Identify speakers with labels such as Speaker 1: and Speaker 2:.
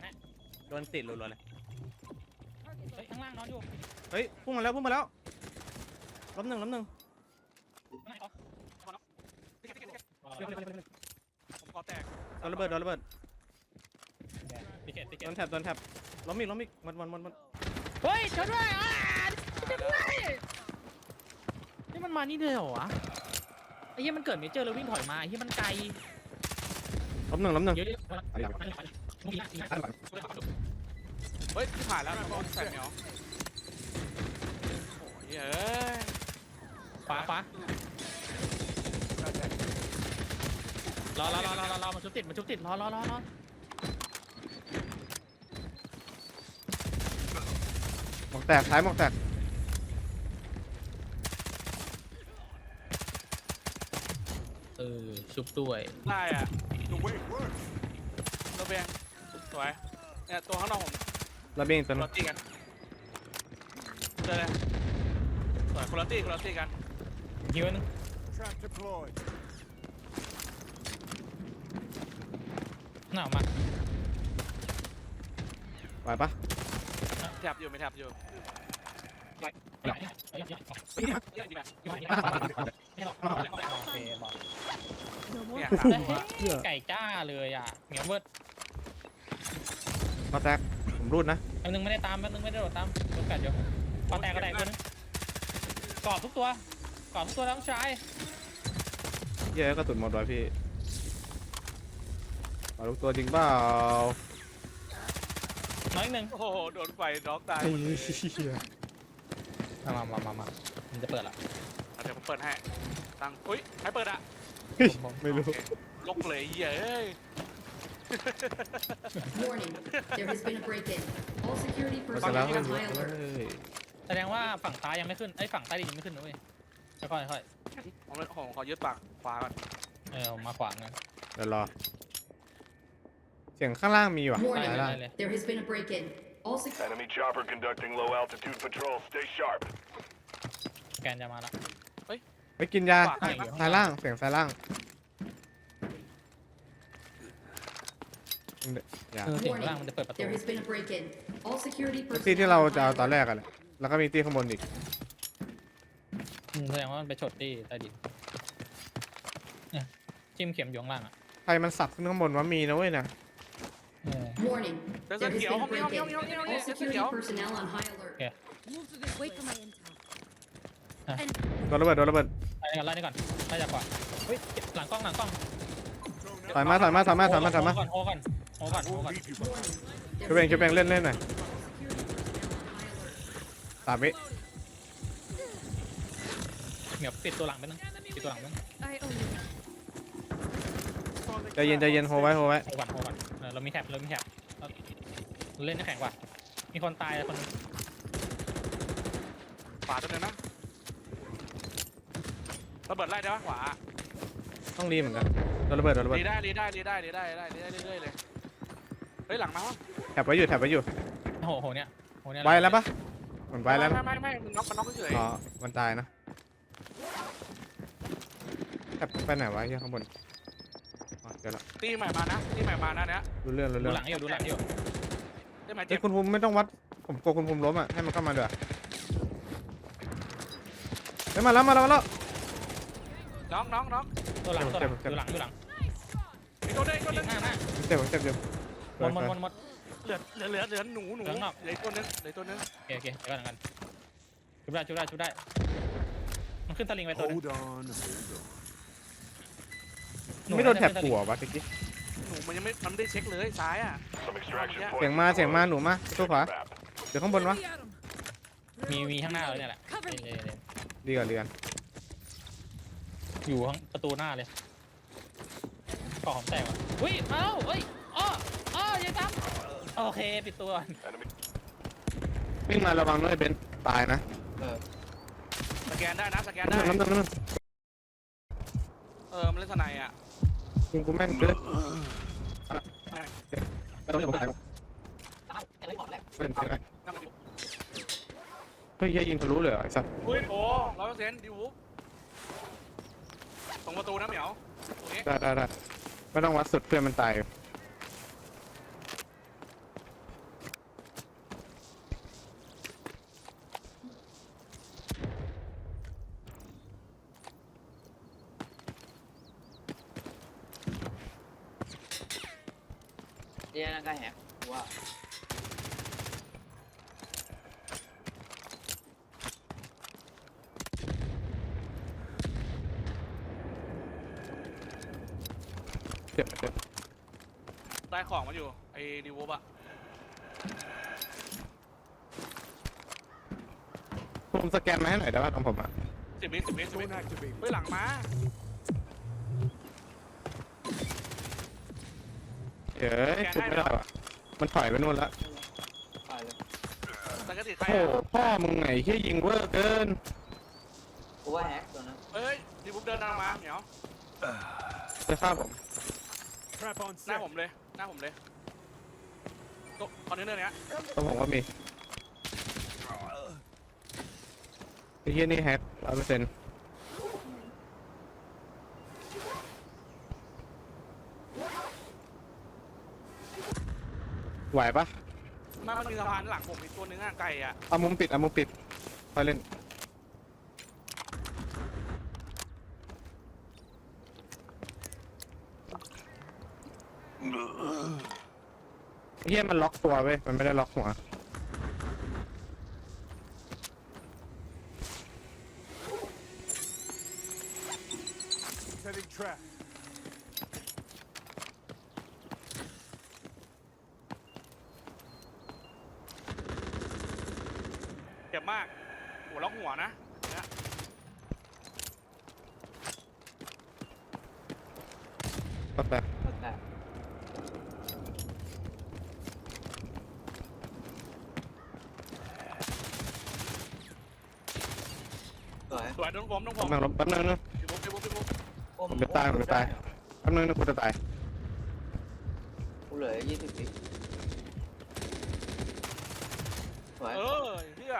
Speaker 1: นนะ
Speaker 2: โดนติดรัวๆเลย
Speaker 1: เฮ้ยข้างล่างนอนอยู่
Speaker 2: เฮ้ยพุ่งมาแล้วพุ่งมาแล้วล้มหนึ่งล้มหนึ่ง
Speaker 1: ข้างในเหรอ
Speaker 3: ผมขอแตก
Speaker 2: โดนระเบิดโดนระเบิด
Speaker 1: ติเกตติเก
Speaker 2: โด
Speaker 1: ต
Speaker 2: นแท็บโดนแท็บล้มอีกล้มอีกหมดหมดหมดหมด
Speaker 1: เฮ้ยช่วยด้วยอะช่วยด้วยนี่มันมานี่เลยเหรอวะไอ้เหี้ยมันเกิดเมเจอร์แล้ววิ่งถอยมาไอ้เหี้ยมันไกล
Speaker 2: ล้มหนึ่งล้มหนึ่ง
Speaker 1: เดี๋ยวเดี๋ยว
Speaker 3: เฮ้ยที่ผ่านแล้วนะใส่เหมียวโอ้ยเอ้ย
Speaker 1: ขวาขวารอรอรอรอรอรอมันชุบติดมันชุบติดรอรอรอรอ
Speaker 2: หมวกแตกท้ายหมวกแตก
Speaker 1: เออชุบด้วย
Speaker 3: ได้อะระเบียง สวยเนี่ยตัวข้างนอกผม
Speaker 2: ระเบียงตัว
Speaker 3: คน
Speaker 2: นึ
Speaker 3: ละ
Speaker 2: ง
Speaker 3: ตีกันเจอเลยสวยคนละตีคนละตีกัน
Speaker 1: ฮิวนึง
Speaker 4: Trap deployed.
Speaker 1: หนาวมา
Speaker 2: ไหวปะ
Speaker 3: แทบอยู่ไม่แทบอยู่เนี่ย
Speaker 1: ไก่จ้าเลยอะเหมียวเวิร์ด
Speaker 2: มาแตกผมรูดนะ
Speaker 1: แป๊บนึงไม่ได้ตามแป๊บนึงไม่ได้โดดตามโดนกัดอยู่ปลาแตกก็แตกตัวนึงกรอบทุกตัวกรอบทุกตัวแล้วน้องชาย
Speaker 2: เย้ยกระสุนหมดไว้พี่เอาลูกตัวจริงเปล่า
Speaker 1: น้อยอีกหนึ่ง
Speaker 3: โอ้โห โดนไฟน็อกตาย
Speaker 2: ไอ้
Speaker 3: หมดเลย
Speaker 2: เหี้ย
Speaker 1: มามามามามันจะเปิดละ
Speaker 3: เดี๋ยวผมเปิดให้ ตังอุ้ย ใครเปิดอะ
Speaker 2: ไม่รู้
Speaker 3: โอเคลกเลยเหี้ยเอ้ย
Speaker 5: Warning, there has been a break-in. All security
Speaker 2: มาเสร็จแล้ว
Speaker 5: personnel
Speaker 2: ไม่
Speaker 5: on
Speaker 2: รู้
Speaker 5: high
Speaker 2: เฮ้
Speaker 5: alert.
Speaker 2: ย
Speaker 1: แสดงว่าฝั่งซ้ายยังไม่ขึ้นไอ้ยฝั่งใต้ดินยังไม่ขึ้นนะเว้ยค่อยๆค่อย
Speaker 3: ผมเลยผมขอยึดปากขวาก่อน
Speaker 1: ๆเออผมมาขวางนะ
Speaker 2: เดี๋ยวรอ เสียงข้างล่างมีว่ะ
Speaker 5: Warning,
Speaker 2: ซ้ายล่าง
Speaker 5: there has been a break-in. All security
Speaker 4: Enemy chopper conducting low altitude patrol. Stay sharp.
Speaker 1: แกนจะมาละ
Speaker 2: ไปกินยา
Speaker 3: ขวาให้ปะ
Speaker 2: ซ้ายล่างเสียงซ้ายล่าง ยา
Speaker 1: เออเสียงข้างล่างมันจะเปิดประตู
Speaker 5: There has been a break-in. All security
Speaker 2: ตีที่
Speaker 5: personnel
Speaker 2: เรา
Speaker 5: on
Speaker 2: จะเอา
Speaker 5: high
Speaker 2: ตอนแร
Speaker 5: alert.
Speaker 2: กกันแหละแล้วก็มีตีข้างบนอีก
Speaker 1: อืมแสดงว่ามันไปชดที่ใต้ดินเนี่ยจิ้มเข็มอยู่ข้างล่างอะ
Speaker 2: ใครมันสับขึ้นข้างบนว่ามีนะเว้ยนะ
Speaker 1: เออ
Speaker 5: Warning,
Speaker 3: เดี๋ยว
Speaker 5: there
Speaker 3: เสื้อ
Speaker 5: has
Speaker 3: เขียว
Speaker 5: been a
Speaker 3: ห้องนี้ห้องนี้ห้อง
Speaker 5: break-in.
Speaker 3: นี้ห้องนี้ห้องนี้
Speaker 5: All
Speaker 3: เสื้อ
Speaker 5: security
Speaker 3: เขียว
Speaker 5: personnel on high alert.
Speaker 6: Move to this. Wait for my intel.
Speaker 2: โดนระเบิดโดนระเบิด
Speaker 1: ไล่นี่ก่อนไล่นี่ก่อนไล่จากขวาเฮ้ยหลังกล้องหลังกล้อง
Speaker 2: ถอยมาถอยมาถอยมาถอยมาถอยมา
Speaker 1: โอ้ก่อนโอ้ก่อน โอ้ก่อนโอ้ก่อน
Speaker 5: Warning, there
Speaker 2: ช่วยเอง
Speaker 5: has
Speaker 2: ช่วยเองเล่นเล่นหน่อย
Speaker 5: been a break-in. All security personnel on high alert.
Speaker 2: สามวิ
Speaker 1: เหมียวปิดตัวหลังไปนึงปิดตัวหลังไปนึง
Speaker 6: I own you.
Speaker 2: ใจเย็นใจเย็นโฮไว้โฮไว้
Speaker 1: โอ้ก่อนโอ้ก่อนเออเรามีแท็บเรามีแท็บเราเราเล่นได้แข็งกว่า มีคนตายคนนึง
Speaker 3: ขวาตัวหนึงนะระเบิดไล่ได้ปะขวา
Speaker 2: ต้องรีบเหมือนกันโดนระเบิดโดนระเบิด
Speaker 3: รีได้รีได้รีได้รีได้รีได้รีได้เรื่อยๆเลยเฮ้ยหลังมาปะ
Speaker 2: แถบไว้อยู่แถบไว้อยู่
Speaker 1: โอ้โหโหเนี่ยโหเนี่ย
Speaker 2: ไว้แล้วปะเหมือนไว้แล้วนะ
Speaker 3: ไม่ไม่ไม่มันน็อกมันน็อกเฉย
Speaker 2: อ๋อมันตายนะแถบไปไหนวะเฮียข้างบนอ๋อเจอละ
Speaker 3: ตีใหม่มานะตีใหม่มานะเนี้ย
Speaker 2: รู้เรื่องรู้
Speaker 1: ดู
Speaker 2: เรื่อง
Speaker 1: หลังอยู่ดูหลังอยู่
Speaker 3: ได้ไหม
Speaker 2: เฮ้
Speaker 3: เจ็
Speaker 2: ย
Speaker 3: บ
Speaker 2: คุณภูมิไม่ต้องวัดผมกลัวคุณภูมิล้มอะให้มันเข้ามาเดี๋ยวาเฮ้ยมาแล้วมาแล้วมาแล้ว
Speaker 3: น้องน้องน้อง
Speaker 1: ตัวหลังตัวหลัง
Speaker 2: เจ็บเจ็บ
Speaker 1: ดูหลังดูหลัง
Speaker 3: มีตัวหนึงอีกตัวหนึง
Speaker 1: หน้าหน้า
Speaker 2: เจ็บผมเจ็บอยู่
Speaker 1: หมดหมดหมดหมด
Speaker 3: เหลือเหลือเหลือเหลือหนูหนู
Speaker 1: เหลือข้างนอก
Speaker 3: เหลืออกตัวหนึงเหลืออกตัวหนึง
Speaker 1: โอเคโอเคเดี๋ยวก่อนกันชุบได้ชุบได้ชุบได้ มันขึ้นตะลิงไปตัวหนึง
Speaker 4: Hold on. Hold on.
Speaker 2: ไม่โดนแถบหัววะตะกี้
Speaker 3: หนูมันยังไม่มันไม่ได้เช็คเลยซ้ายอะ
Speaker 4: Some extraction
Speaker 3: Yeah.
Speaker 4: points.
Speaker 2: เสียงมาเสียงมาหนูมาตัวขวา
Speaker 4: Map.
Speaker 2: เดี๋ยวข้างบนวะ
Speaker 1: มีมีข้างหน้าเลยเนี่ยแหละ
Speaker 6: Cover
Speaker 1: เดี๋ยว
Speaker 6: me.
Speaker 1: เดี๋ยวเดี๋ยว
Speaker 2: ดีก่อนดีก่อน
Speaker 1: อยู่ข้างประตูหน้าเลยกล่องผมแตกว่ะอุ้ยมาแล้วเฮ้ยอ้ออ้ออย่าทำ โอเค ปิดตัวก่อน
Speaker 4: Enemy
Speaker 2: วิ่งมาระวังด้วยเบนซ์ตายนะ
Speaker 3: สแกนได้นะสแกน
Speaker 2: น้ำห
Speaker 3: ได้
Speaker 2: นึ่งน้ำหนึ่งน้ำหนึ่ง
Speaker 3: เออมันเล่นสไนอะ
Speaker 2: ยิงกูแม่นเกินไม่ต้องเดี๋ยวผมถ่ายเป็นเป็นไงเฮ้ยเหี้ยยิงทะลุเลยเหรอไอ้สัส
Speaker 3: อุ้ยโอ้ร้อยเปอร์เซ็นต์ดิวตรงประตูนะเหมียวตรงนี้
Speaker 2: ได้ได้ได้ไม่ต้องวัดสุดเพื่อนมันตาย
Speaker 7: ใกล้แฮกว่า
Speaker 2: เจ็บเจ็บ
Speaker 3: ได้ของมาอยู่ ไอ้ดิวบอะ
Speaker 2: ผมสแกนมาให้หน่อยได้ป่ะตรงผมอะ
Speaker 3: สิบวิสิบวิสิบวิ
Speaker 4: Don't activate.
Speaker 3: เฮ้ยหลังมา
Speaker 2: เอ้ยวชุบไม่ได้ว่ะมันถอยไปนู่นละ
Speaker 7: ปล่อยเลย
Speaker 3: แต่ก็ติดใคร
Speaker 2: โอ้โห
Speaker 3: อะ
Speaker 2: พ่อมึงไงเฮียยิงเวอร์เกิน
Speaker 7: กูว่าแฮกตัวนั้น
Speaker 3: เฮ้ยดิวบเดินทางมาเหนียว
Speaker 2: จะฆ่าผม
Speaker 4: Trap on
Speaker 3: หน้า
Speaker 4: set.
Speaker 3: ผมเลยหน้าผมเลยตัวคอนเทนเนอร์เนี้ย
Speaker 2: ตรงผมก็มีไอ้เฮียนี่แฮกร้อยเปอร์เซ็นต์ ไหวปะ
Speaker 3: มันมันมีสะพานหลังผมอีกตัวนึงอะไก่อะ
Speaker 2: เอามุมปิดเอามุมปิดไปเล่นไอ้เฮียมันล็อกตัวเว้ยมันไม่ได้ล็อกหัว
Speaker 4: Setting trap.
Speaker 3: เจ็บ มากหัวล็อกหัวนะเนี่ย
Speaker 2: ก็แต่
Speaker 7: ก็แต่สวย
Speaker 3: สวยต้องผมต้องผม
Speaker 2: แป๊บนึงแป๊บนึงนะ
Speaker 3: ดิวบดิวบดิวบ
Speaker 7: โอ้
Speaker 2: ผมจะตายผมจะตาย แป๊บนึงนะกูจะตาย
Speaker 7: กูเหลือยี่สิบวิสวย
Speaker 3: เออเฮีย